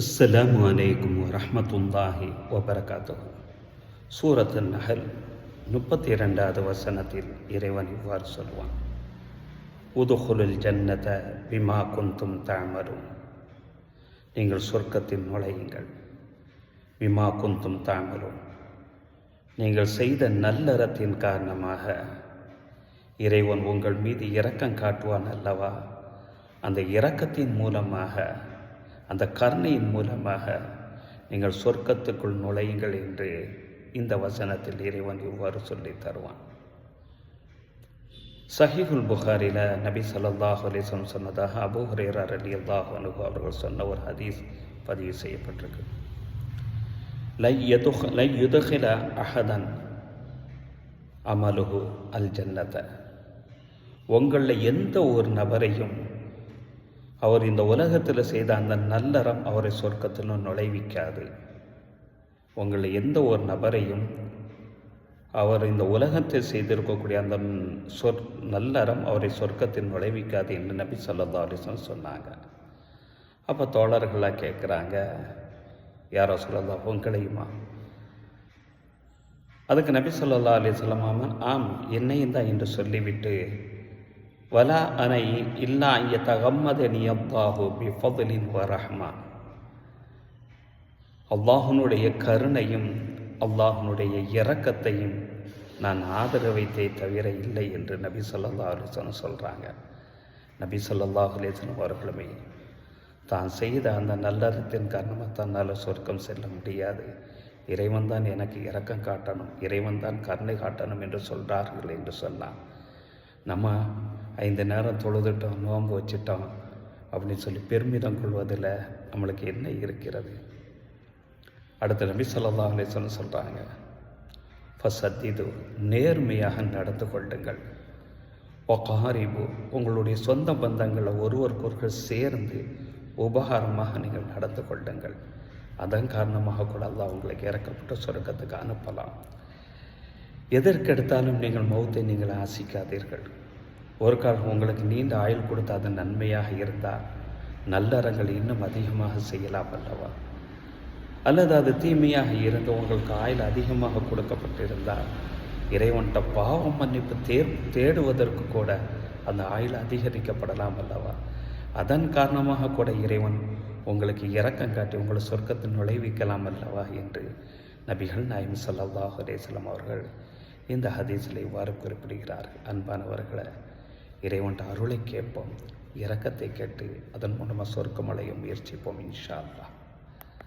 அஸ்ஸலாமு அலைக்கும் வரஹ்மத்துல்லாஹி வபரகாத்துஹு. சூரத்து நஹல் முப்பத்தி இரண்டாவது வசனத்தில் இறைவன் இவ்வாறு சொல்வான். உதுகுலுல் ஜன்னத பிமா குந்தும் தாமரும் நீங்கள் சொர்க்கத்தில் நுழையுங்கள். விமா குந்தும் தாமரும் நீங்கள் செய்த நல்லறத்தின் காரணமாக இறைவன் உங்கள் மீது இரக்கம் காட்டுவான் அல்லவா? அந்த இரக்கத்தின் மூலமாக அந்த கருணையின் மூலமாக நீங்கள் சொர்க்கத்துக்குள் நுழையுங்கள் என்று இந்த வசனத்தில் இறைவன் இவ்வாறு சொல்லி தருவான். சஹிகுல் புகாரில நபி ஸல்லல்லாஹு அலிசம் சொன்னதாக சொன்னதாக அபூ அலி அல்லாஹ் அனுகு அவர்கள் சொன்ன ஒரு ஹதீஸ் பதிவு செய்யப்பட்டிருக்கு. லை யதுஹ் லை யுதுகில அஹதன் அமலுகு அல் ஜன்னத உங்களில் எந்த ஒரு நபரையும் அவர் இந்த உலகத்தில் செய்த அந்த நல்லறம் அவரை சொர்க்கத்திலும் நுழைவிக்காது. உங்களை எந்த ஒரு நபரையும் அவர் இந்த உலகத்தில் செய்திருக்கக்கூடிய அந்த சொற் நல்லறம் அவரை சொர்க்கத்தில் நுழைவிக்காது என்று நபி சொல்லா அலிசன் சொன்னாங்க. அப்போ தோழர்களாக கேட்குறாங்க யாரோ சொல்லலாம் உங்களையுமா? அதுக்கு நபி சொல்லா அலிஸ்லாமாமன் ஆம் என்னையும் தான் என்று சொல்லிவிட்டு வலா அனை இல்லா ஐய தகம்மத நியப்பாஹு பி ஃபதலின் வரஹ்மா அல்லாஹனுடைய கருணையும் அல்லாஹனுடைய இரக்கத்தையும் நான் ஆதரவைத்தே தவிர இல்லை என்று நபி சொல்லல்லா அலிசன் சொல்கிறாங்க நபி சொல்லல்லா அலிசன் அவர்களுமே தான் செய்த அந்த நல்லறத்தின் காரணமாக தன்னால் சொர்க்கம் செல்ல முடியாது. இறைவன் தான் எனக்கு இரக்கம் காட்டணும் இறைவன் தான் கருணை காட்டணும் என்று சொல்கிறார்கள் என்று சொன்னான். நம்ம ஐந்து நேரம் தொழுதுட்டோம் நோன்பு வச்சுட்டோம் அப்படின்னு சொல்லி பெருமிதம் கொள்வதில் நம்மளுக்கு என்ன இருக்கிறது? அடுத்த நபி சொல்லா அலிஸ்வன்னு சொல்கிறாங்க இது நேர்மையாக நடந்து கொள்ளுங்கள். ஒகாரிபு உங்களுடைய சொந்த பந்தங்களை ஒருவருக்கொருவர் சேர்ந்து உபகாரமாக நீங்கள் நடந்து கொள்ளுங்கள். அதன் காரணமாக கூட அல்லாஹ் உங்களுக்கு இறக்கப்பட்ட சுரக்கத்துக்கு அனுப்பலாம். எதற்கெடுத்தாலும் நீங்கள் மௌத்தை நீங்கள் ஆசிக்காதீர்கள். ஒரு காலம் உங்களுக்கு நீண்ட ஆயுள் கொடுத்து அது நன்மையாக இருந்தால் நல்லறங்கள் இன்னும் அதிகமாக செய்யலாம் அல்லவா? அல்லது அது தீமையாக இருந்து உங்களுக்கு ஆயுள் அதிகமாக கொடுக்கப்பட்டிருந்தால் இறைவன்கிட்ட பாவம் மன்னிப்பு தேர் தேடுவதற்கு கூட அந்த ஆயுள் அதிகரிக்கப்படலாம் அல்லவா? அதன் காரணமாக கூட இறைவன் உங்களுக்கு இரக்கம் காட்டி உங்களை சொர்க்கத்தில் நுழைவிக்கலாம் அல்லவா என்று நபிகள் நாயம் சல்லாஹ் அலேஸ்லம் அவர்கள் இந்த ஹதீஸில் இவ்வாறு குறிப்பிடுகிறார்கள். அன்பானவர்களை இறைவன் அருளை கேட்போம் இரக்கத்தை கேட்டு அதன் மூலமாக சொர்க்கமடையும் முயற்சிப்போம் இன்ஷா அல்லா